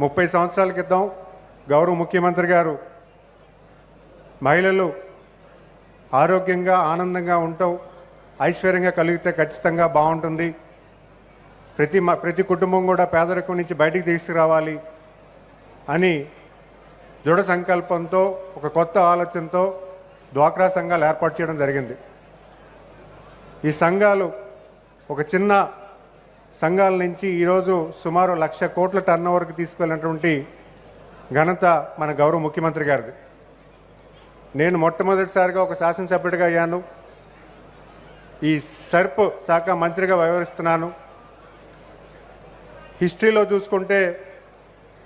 ముప్పై సంవత్సరాల క్రితం గౌరవ ముఖ్యమంత్రి గారు మహిళలు ఆరోగ్యంగా ఆనందంగా ఉంటాం ఐశ్వర్యంగా కలిగితే ఖచ్చితంగా బాగుంటుంది. ప్రతి మ- ప్రతి కుటుంబం కూడా పేదరికం నుంచి బయటికి తీసుకురావాలి అని దృఢ సంకల్పంతో ఒక కొత్త ఆలోచనతో డ్వాక్రా సంఘాలు ఏర్పాటు చేయడం జరిగింది. ఈ సంఘాలు ఒక చిన్న సంఘాల నుంచి ఈరోజు సుమారు లక్ష కోట్ల టర్న్ ఓవర్కి తీసుకెళ్ళినటువంటి ఘనత మన గౌరవ ముఖ్యమంత్రి గారిది. నేను మొట్టమొదటిసారిగా ఒక శాసనసభ్యుడిగా అయ్యాను. ఈ సర్ప్ శాఖ మంత్రిగా వ్యవహరిస్తున్నాను. హిస్టరీలో చూసుకుంటే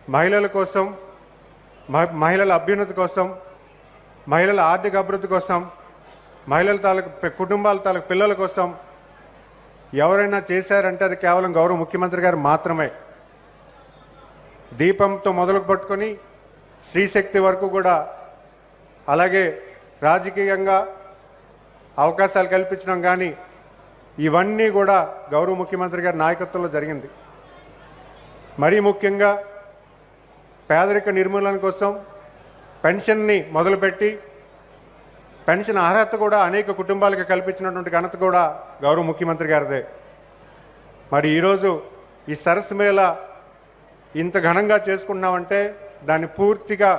మహిళల కోసం మహిళల అభ్యున్నతి కోసం మహిళల ఆర్థిక అభివృద్ధి కోసం మహిళల తాలూకు కుటుంబాల తాలూకు పిల్లల కోసం ఎవరైనా చేశారంటే అది కేవలం గౌరవ ముఖ్యమంత్రి గారు మాత్రమే. దీపంతో మొదలు పట్టుకొని స్త్రీశక్తి వరకు కూడా అలాగే రాజకీయంగా అవకాశాలు కల్పించడం కానీ ఇవన్నీ కూడా గౌరవ ముఖ్యమంత్రి గారి నాయకత్వంలో జరిగింది. మరీ ముఖ్యంగా పేదరిక నిర్మూలన కోసం పెన్షన్ని మొదలుపెట్టి పెన్షన్ అర్హత కూడా అనేక కుటుంబాలకు కల్పించినటువంటి ఘనత కూడా గౌరవ ముఖ్యమంత్రి గారిదే. మరి ఈరోజు ఈ సరస్సు మేళ ఇంత ఘనంగా చేసుకున్నామంటే దాన్ని పూర్తిగా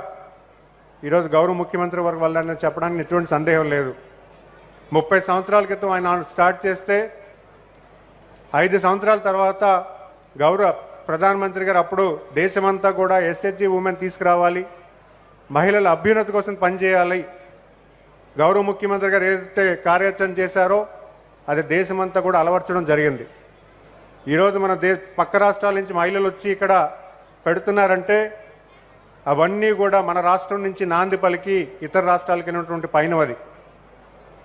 ఈరోజు గౌరవ ముఖ్యమంత్రి వారి వల్ల చెప్పడానికి ఎటువంటి సందేహం లేదు. ముప్పై సంవత్సరాల క్రితం ఆయన స్టార్ట్ చేస్తే ఐదు సంవత్సరాల తర్వాత గౌరవ ప్రధానమంత్రి గారు అప్పుడు దేశమంతా కూడా ఎస్హెచ్జి ఉమెన్ తీసుకురావాలి మహిళల అభ్యున్నతి కోసం పనిచేయాలి గౌరవ ముఖ్యమంత్రి గారు ఏదైతే కార్యాచరణ చేశారో అది దేశమంతా కూడా అలవర్చడం జరిగింది. ఈరోజు మన దే పక్క రాష్ట్రాల నుంచి మహిళలు వచ్చి ఇక్కడ పెడుతున్నారంటే అవన్నీ కూడా మన రాష్ట్రం నుంచి నాంది పలికి ఇతర రాష్ట్రాలకి ఉన్నటువంటి పైనవది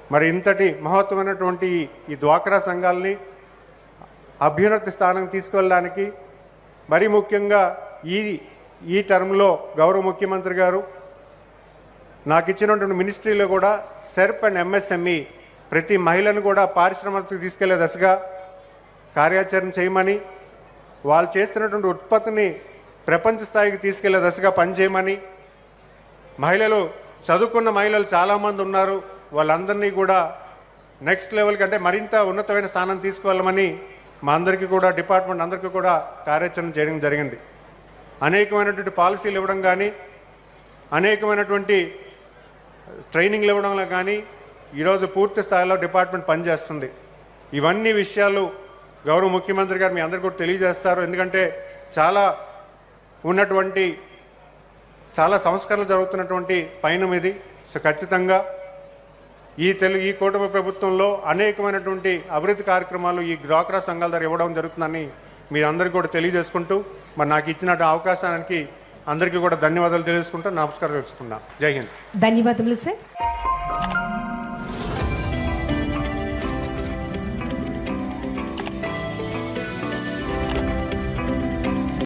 మరి ఇంతటి మహత్వమైనటువంటి ఈ- ద్వాకరా డ్వాక్రా సంఘాలని అభ్యున్నతి స్థానం తీసుకెళ్ళడానికి మరీ ముఖ్యంగా ఈ ఈ టర్మ్లో గౌరవ ముఖ్యమంత్రి గారు నాకు ఇచ్చినటువంటి మినిస్ట్రీలో కూడా సెర్ప్ అండ్ ఎంఎస్ఎంఈ ప్రతి మహిళను కూడా పారిశ్రామిక తీసుకెళ్ళే దశగా కార్యాచరణ చేయమని వాళ్ళు చేస్తున్నటువంటి ఉత్పత్తిని ప్రపంచ స్థాయికి తీసుకెళ్ళే దశగా పనిచేయమని మహిళలు చదువుకున్న మహిళలు చాలామంది ఉన్నారు. వాళ్ళందరినీ కూడా నెక్స్ట్ లెవెల్ కంటే మరింత ఉన్నతమైన స్థానం తీసుకువెళ్ళమని మా అందరికీ కూడా డిపార్ట్మెంట్ అందరికీ కూడా కార్యాచరణ చేయడం జరిగింది. అనేకమైనటువంటి పాలసీలు ఇవ్వడం కానీ అనేకమైనటువంటి ట్రైనింగ్లు ఇవ్వడంలో కానీ ఈరోజు పూర్తి స్థాయిలో డిపార్ట్మెంట్ పనిచేస్తుంది. ఇవన్నీ విషయాలు గౌరవ ముఖ్యమంత్రి గారు మీ అందరికీ కూడా తెలియజేస్తారు. ఎందుకంటే చాలా ఉన్నటువంటి చాలా సంస్కరణలు జరుగుతున్నటువంటి పయనం ఇది. సో ఖచ్చితంగా ఈ తెలుగు ఈ కూటమి ప్రభుత్వంలో అనేకమైనటువంటి అభివృద్ధి కార్యక్రమాలు ఈ డ్వాక్రా సంఘాల ద్వారా ఇవ్వడం జరుగుతుందని మీ అందరికీ కూడా తెలియజేసుకుంటూ మరి నాకు ఇచ్చిన అవకాశానికి అందరికీ కూడా ధన్యవాదాలు తెలుసుకుంటా నమస్కారం తెలుసుకుందాం జై హింద్. ధన్యవాదములు సార్.